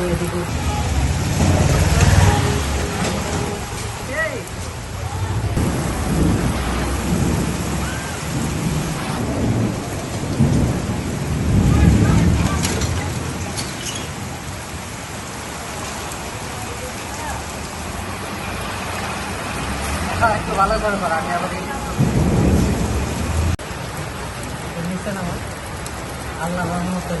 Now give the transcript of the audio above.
এদিকে হ্যাঁ, একটু ভালো করে করো আমি আবার এই নিচে আল্লাহ রহমতের